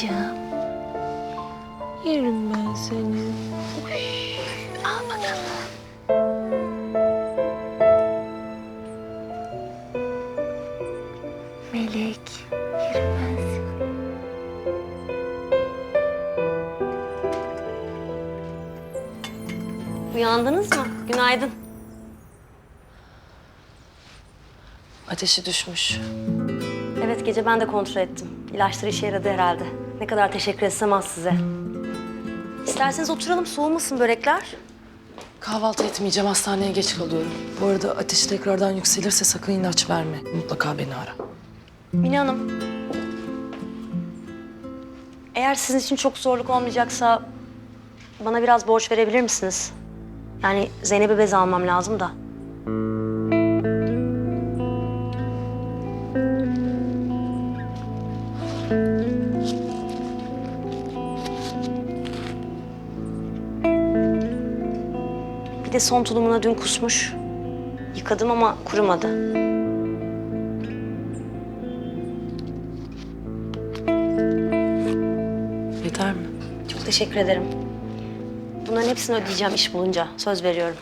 Babacığım. Yerim ben seni. Al bakalım. Melek. Yerim ben seni. Uyandınız mı? Günaydın. Ateşi düşmüş. Evet gece ben de kontrol ettim. İlaçlar işe yaradı herhalde. Ne kadar teşekkür etsem az size. İsterseniz oturalım soğumasın börekler. Kahvaltı etmeyeceğim. Hastaneye geç kalıyorum. Bu arada ateş tekrardan yükselirse sakın ilaç verme. Mutlaka beni ara. Mine Hanım. Eğer sizin için çok zorluk olmayacaksa bana biraz borç verebilir misiniz? Yani Zeynep'e bez almam lazım da. Bir de son tulumuna dün kusmuş. Yıkadım ama kurumadı. Yeter mi? Çok teşekkür ederim. Bunların hepsini ödeyeceğim iş bulunca. Söz veriyorum.